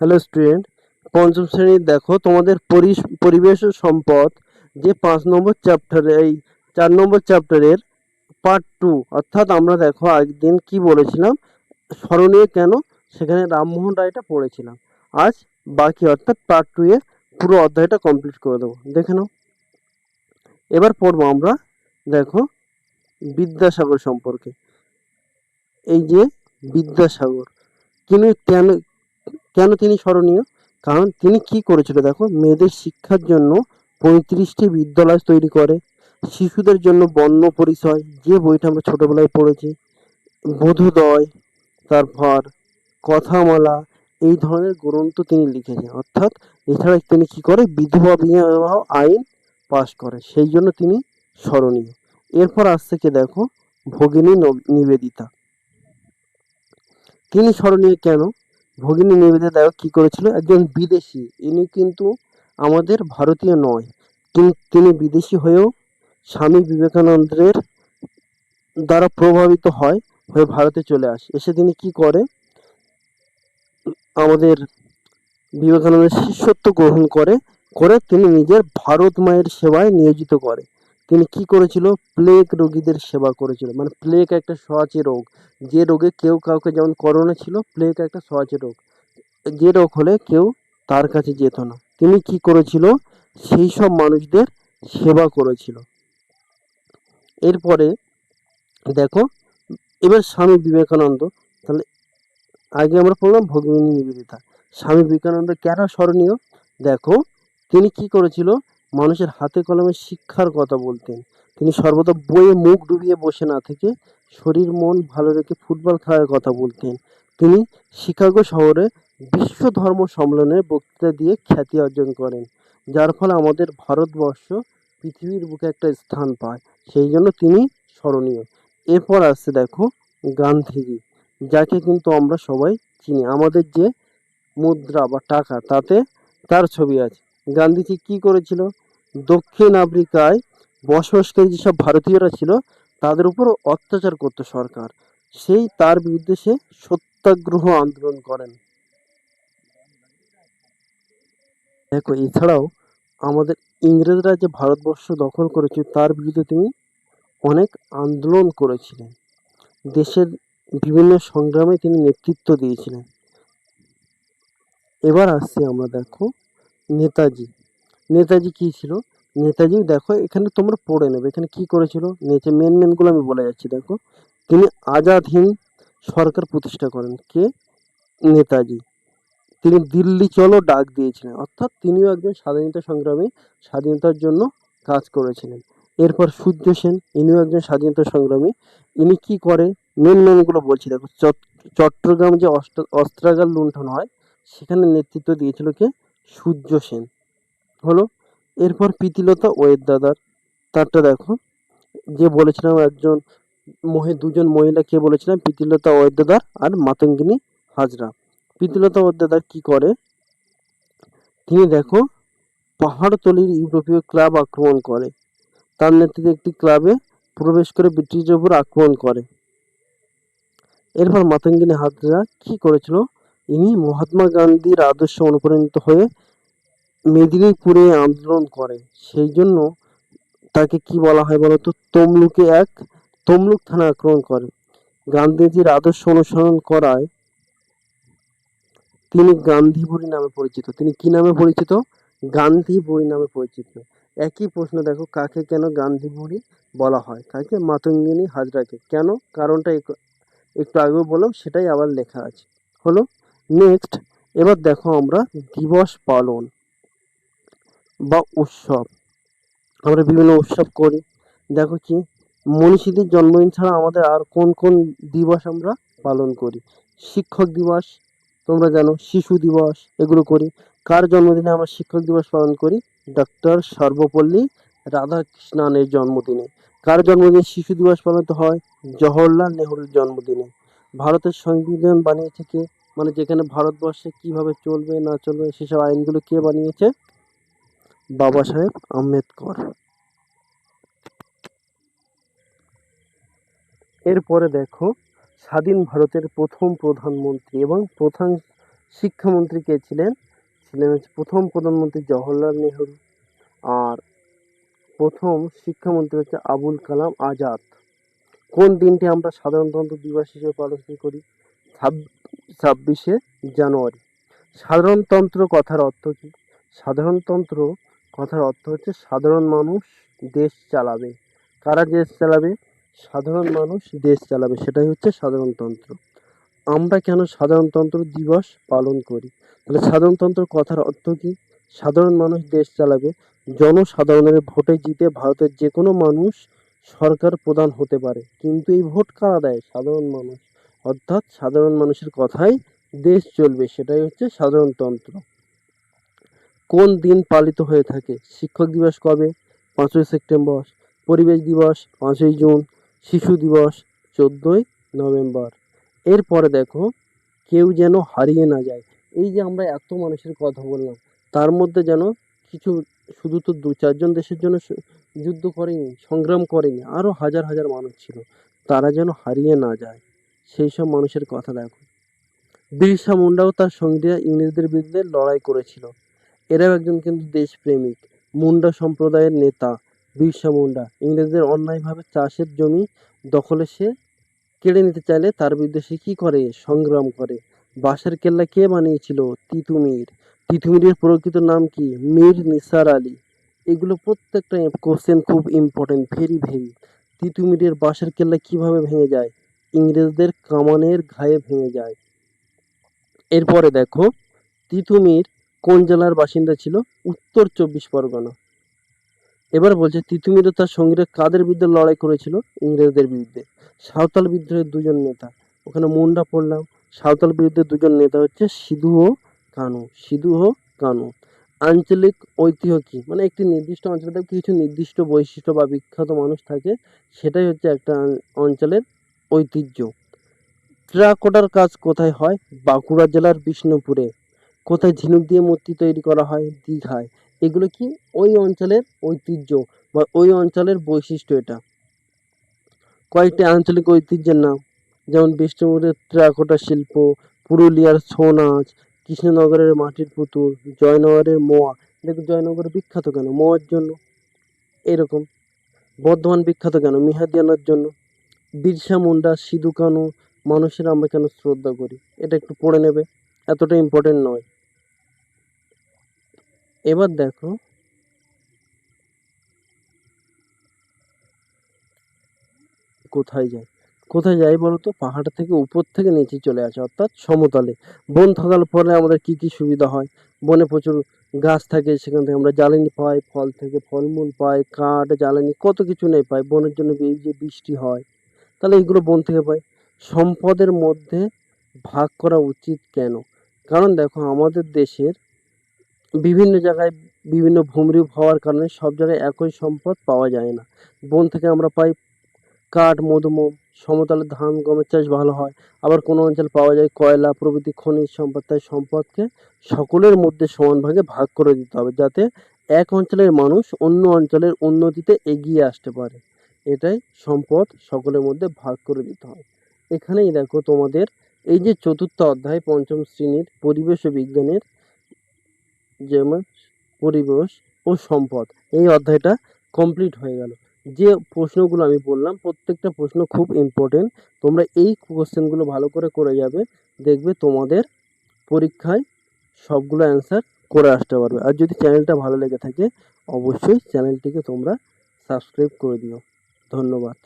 Hello student পঞ্চম শ্রেণির দেখো, তোমাদের পরিবেশ ও সম্পদ, যে পাঁচ নম্বর চ্যাপ্টারে এই চার নম্বর চ্যাপ্টারের পার্ট টু অর্থাৎ আমরা দেখো একদিন কি বলেছিলাম? স্মরণীয় কেন? সেখানে রামমোহন রায়টা পড়েছিলাম। আজ বাকি, অর্থাৎ পার্ট টু এর পুরো অধ্যায়টা কমপ্লিট করে দেবো। দেখে নাও। এবার পড়ব আমরা, দেখো, বিদ্যাসাগর সম্পর্কে। এই যে বিদ্যাসাগর তিনি কেন কেন তিনি স্মরণীয়? কারণ তিনি কি করেছিল দেখো? মেয়েদের শিক্ষার জন্য পঁয়ত্রিশটি বিদ্যালয় তৈরি করে। শিশুদের জন্য বর্ণ পরিচয়। যে বইটা আমরা ছোটবেলায় পড়েছি, বোধোদয়, তারপর কথামালা, এই ধরনের গ্রন্থ তিনি লিখেছেন। অর্থাৎ এছাড়া তিনি কি করে? বিধবা বিবাহ আইন পাশ করে। সেই জন্য তিনি স্মরণীয়। এরপর আসছে কি দেখো? ভগিনী নব- নিবেদিতা। তিনি স্মরণীয় কেন? ভগিনী নিবেদিতা দেখো কি করেছিল? একজন বিদেশি। ইনি কিন্তু আমাদের ভারতীয় নয়। কিন্তু তিনি বিদেশি হয়েও স্বামী বিবেকানন্দের দ্বারা প্রভাবিত হয়, হয়ে ভারতে চলে আসে। এসে তিনি কি করে? আমাদের বিবেকানন্দের শিষ্যত্ব গ্রহণ করে করে তিনি নিজের ভারত মায়ের সেবায় নিয়োজিত করে। তিনি কি করেছিল? প্লেগ রোগীদের সেবা করেছিল। মানে প্লেগ একটা সহজে রোগ। যে রোগে কেউ কাউকে যেমন করোনা ছিল, প্লেগ একটা সহজে রোগ। যে রোগ হলে কেউ তার কাছে যেত না। তিনি কি করেছিল? সেই সব মানুষদের সেবা করেছিল। এরপরে দেখো, এবার স্বামী বিবেকানন্দ, তাহলে আগে আমরা পড়লাম ভগিনী নিবেদিতা। স্বামী বিবেকানন্দ কেন স্মরণীয়? দেখো, তিনি কি করেছিল? মানুষের হাতে কলমে শিক্ষার কথা বলতেন। তিনি সর্বদা বইয়ে মুখ ডুবিয়ে বসে না থেকে শরীর, মন ভালো রেখে ফুটবল খেলার কথা বলতেন। তিনি শিকাগো শহরে বিশ্ব ধর্ম সম্মেলনে বক্তৃতা দিয়ে খ্যাতি অর্জন করেন, যার ফলে আমাদের ভারতবর্ষ পৃথিবীর বুকে একটা স্থান পায়। সেই জন্য তিনি স্মরণীয়। এরপর আসছে দেখো গান্ধীজি, যাকে কিন্তু আমরা সবাই চিনি। আমাদের যে মুদ্রা বা টাকা, তাতে তার ছবি আছে। গান্ধীজি কি করেছিল? দক্ষিণ আফ্রিকায় বসবাসকারী যেসব ভারতীয়রা ছিল, তাদের উপর অত্যাচার করতো সরকার। সেই তার বিরুদ্ধে সে সত্যাগ্রহ আন্দোলন করেন। দেখো, এছাড়াও আমাদের ইংরেজরা যে ভারতবর্ষ দখল করেছিল তার বিরুদ্ধে তিনি অনেক আন্দোলন করেছিলেন। দেশের বিভিন্ন সংগ্রামে তিনি নেতৃত্ব দিয়েছিলেন। এবার আসছি আমরা, দেখো, নেতাজি। নেতাজি কি ছিল? নেতাজি, দেখো, এখানে তোমরা পড়ে নেবে। এখানে কি করেছিল? নেচে মেন মেনগুলো আমি বলে যাচ্ছি, দেখো। তিনি আজাদ হিন্দ সরকার প্রতিষ্ঠা করেন। কে? নেতাজি। তিনি দিল্লি, চলো, ডাক দিয়েছিলেন। অর্থাৎ তিনিও একজন স্বাধীনতা সংগ্রামী, স্বাধীনতার জন্য কাজ করেছিলেন। এরপর সূর্য সেন, ইনিও একজন স্বাধীনতা সংগ্রামী। ইনি কি করে? মেন মেনগুলো বলছি, দেখো। চট- চট্টগ্রাম যে অস্ত্র- অস্ত্রাগার লুণ্ঠন হয়, সেখানে নেতৃত্ব দিয়েছিল কে? সূর্য সেন। হলো, এরপর প্রীতিলতা ওয়েদাদার তারটা দেখো, যে বলেছিলাম একজন মহি, দুজন মহিলা কে বলেছিলাম, প্রীতিলতা ওয়েদাদার আর মাতঙ্গিনী হাজরা। প্রীতিলতা ওয়েদাদার কি করে? তিনি দেখো, পাহাড়তলির ইউরোপীয় ক্লাব আক্রমণ করে। তার নেতৃত্বে একটি ক্লাবে প্রবেশ করে ব্রিটিশদের উপর আক্রমণ করে। এরপর মাতঙ্গিনী হাজরা কি করেছিল? ইনি মহাত্মা গান্ধীর আদর্শে অনুপ্রাণিত হয়ে মেদিনীপুরে আন্দোলন করে, সেই জন্য তাকে কি বলা হয় বলতো তমলুকে এক তমলুক থানা আক্রমণ করে। গান্ধীজির আদর্শ অনুসরণ করায় তিনি গান্ধী বুড়ি নামে পরিচিত। তিনি কি নামে পরিচিত? গান্ধী বুড়ি নামে পরিচিত। একই প্রশ্ন, দেখো, কাকে কেন গান্ধী বুড়ি বলা হয়? কাকে? মাতঙ্গিনী হাজরাকে। কেন? কারণটা একটু আগেও বললাম, সেটাই আবার লেখা আছে। হলো নেক্সট এবার দেখো আমরা দিবস পালন। বা উৎসব। আমরা বিভিন্ন উৎসব করি। দেখো কি, মনীষীদের জন্মদিন ছাড়া আমাদের আর কোন কোন দিবস আমরা পালন করি? শিক্ষক দিবস, তোমরা জানো, শিশু দিবস, এগুলো করি। কার জন্মদিনে আমরা শিক্ষক দিবস পালন করি? ডক্টর সর্বপল্লী রাধাকৃষ্ণানের জন্মদিনে। কার জন্মদিনে শিশু দিবস পালিত হয়? জওহরলাল নেহরুর জন্মদিনে। ভারতের সংবিধান বানিয়েছে কে? মানে যেখানে ভারতবর্ষে কীভাবে চলবে, না চলবে, সেসব আইনগুলো কে বানিয়েছে? বাবা সাহেব আম্বেদকর। এরপরে দেখো, স্বাধীন ভারতের প্রথম প্রধানমন্ত্রী এবং প্রধান শিক্ষামন্ত্রী কে ছিলেন? ছিলেন হচ্ছে প্রথম প্রধানমন্ত্রী জওহরলাল নেহরু আর প্রথম শিক্ষামন্ত্রী হচ্ছে আবুল কালাম আজাদ। কোন দিনটি আমরা সাধারণতন্ত্র দিবস হিসেবে পালন করি? ছাব্বিশে জানুয়ারি। সাধারণতন্ত্র কথার অর্থ কি? সাধারণতন্ত্র কথার অর্থ হচ্ছে সাধারণ মানুষ দেশ চালাবে। কারা দেশ চালাবে? সাধারণ মানুষ দেশ চালাবে। সেটাই হচ্ছে সাধারণতন্ত্র আমরা কেন সাধারণতন্ত্র দিবস পালন করি? তাহলে সাধারণতন্ত্র কথার অর্থ কি? সাধারণ মানুষ দেশ চালাবে। জনসাধারণের ভোটে জিতে ভারতের যে কোনো মানুষ সরকার প্রধান হতে পারে। কিন্তু এই ভোট কারা দেয়? সাধারণ মানুষ। অর্থাৎ সাধারণ মানুষের কথাই দেশ চলবে। সেটাই হচ্ছে সাধারণতন্ত্র কোন দিন পালিত হয়ে থাকে? শিক্ষক দিবস কবে? পাঁচই সেপ্টেম্বর। পরিবেশ দিবস পাঁচই জুন। শিশু দিবস চোদ্দোই নভেম্বর। এরপরে দেখো, কেউ যেন হারিয়ে না যায়। এই যে আমরা এত মানুষের কথা বললাম, তার মধ্যে যেন কিছু, শুধু তো দু চারজন দেশের জন্য যুদ্ধ করেনি, সংগ্রাম করেনি আরও হাজার হাজার মানুষ ছিল। তারা যেন হারিয়ে না যায়। সেই সব মানুষের কথা দেখো। বিরসা মুন্ডাও তার সঙ্গীরা ইংরেজদের বিরুদ্ধে লড়াই করেছিল। এরাও একজন কিন্তু দেশপ্রেমিক। মুন্ডা সম্প্রদায়ের নেতা, বিরসা মুন্ডা। ইংরেজদের অন্যায়ভাবে চাষের জমি দখলে সে কেড়ে নিতে চাইলে তার বিরুদ্ধে সে কী করে? সংগ্রাম করে। বাঁশের কেল্লা কে বানিয়েছিল? তিতুমির। তিতুমিরের প্রকৃত নাম কি? মীর নিসার আলী। এগুলো প্রত্যেকটা কোশ্চেন খুব ইম্পর্টেন্ট ভেরি ভেরি তিতুমিরের বাঁশের কেল্লা কীভাবে ভেঙে যায়? ইংরেজদের কামানের ঘায়ে ভেঙে যায়। এরপরে দেখো, তিতুমির কোন জেলার বাসিন্দা ছিল? উত্তর চব্বিশ পরগনা। এবার বলছে, তিতুমির তার সঙ্গীরা কাদের বিরুদ্ধে লড়াই করেছিল? ইংরেজদের বিরুদ্ধে। সাঁওতাল বিদ্রোহের দুজন নেতা। ওখানে মুন্ডা পড়লাম। সাঁওতাল বিরুদ্ধে দুজন নেতা হচ্ছে সিধু ও কানু। সিধু ও কানু। আঞ্চলিক ঐতিহ্য কি মানে একটি নির্দিষ্ট অঞ্চলে কিছু নির্দিষ্ট বৈশিষ্ট্য বা বিখ্যাত মানুষ থাকে, সেটাই হচ্ছে একটা অঞ্চলের ঐতিহ্য। টেরাকোটার কাজ কোথায় হয়? বাঁকুড়া জেলার বিষ্ণুপুরে। কোথায় ঝিনুক দিয়ে মূর্তি তৈরি করা হয়, দীঘায়। এগুলো কি ওই অঞ্চলের ঐতিহ্য বা ওই অঞ্চলের বৈশিষ্ট্য এটা? কয়েকটি আঞ্চলিক ঐতিহ্যের নাম, যেমন বিষ্ণুপুরের টেরাকোটা শিল্প, পুরুলিয়ার ছৌ নাচ কৃষ্ণনগরের মাটির পুতুল, জয়নগরের মোয়া। দেখো জয়নগর বিখ্যাত কেন? মোয়ার জন্য। এরকম। বর্ধমান বিখ্যাত কেন? মিহাদিয়ানার জন্য। বিরসা মুন্ডা, সিধু কানু, মানুষের আমরা কেন শ্রদ্ধা করি? এটা একটু পড়ে নেবে। এতটা ইম্পর্টেন্ট নয়। এবার দেখো। কোথায় যায়? কোথায় যাই বলো তো পাহাড় থেকে উপর থেকে নিচে চলে আসে, অর্থাৎ সমতলে। বন থাকার ফলে আমাদের কি কি সুবিধা হয়? বনে প্রচুর গাছ থাকে, সেখান থেকে আমরা জ্বালানি পাই, ফল থেকে ফলমূল পাই, কাঠ, জ্বালানি, কত কিছু নেই পাই। বনের জন্য এই যে বৃষ্টি হয়, তাহলে এইগুলো বন থেকে পাই। সম্পদের মধ্যে ভাগ করা উচিত কেন? কারণ দেখো, আমাদের দেশের বিভিন্ন জায়গায় বিভিন্ন ভূমিরূপ হওয়ার কারণে সব জায়গায় একই সম্পদ পাওয়া যায় না। বন থেকে আমরা পাই কাঠ মধুমোম সমতলে ধান, গমের চাষ ভালো হয়। আবার কোনো অঞ্চল পাওয়া যায় কয়লা, প্রভৃতি, খনিজ সম্পদ। তাই সম্পদকে সকলের মধ্যে সমান ভাগে ভাগ করে দিতে হবে যাতে এক অঞ্চলের মানুষ অন্য অঞ্চলের উন্নতিতে এগিয়ে আসতে পারে। এটাই সম্পদ সকলের মধ্যে ভাগ করে দিতে হয়। এখানেই দেখো তোমাদের এই যে চতুর্থ অধ্যায় পঞ্চম শ্রেণির পরিবেশ বিজ্ঞানের যেমন পরিবেশ ও সম্পদ। এই অধ্যায়টা কমপ্লিট হয়ে গেল। যে প্রশ্নগুলো আমি বললাম, প্রত্যেকটা প্রশ্ন খুব ইম্পর্টেন্ট তোমরা এই কোশ্চেনগুলো ভালো করে করে যাবে, দেখবে তোমাদের পরীক্ষায় সবগুলো অ্যান্সার করে আসতে পারবে। আর যদি চ্যানেলটা ভালো লেগে থাকে, অবশ্যই চ্যানেলটিকে তোমরা সাবস্ক্রাইব করে দিও। ধন্যবাদ।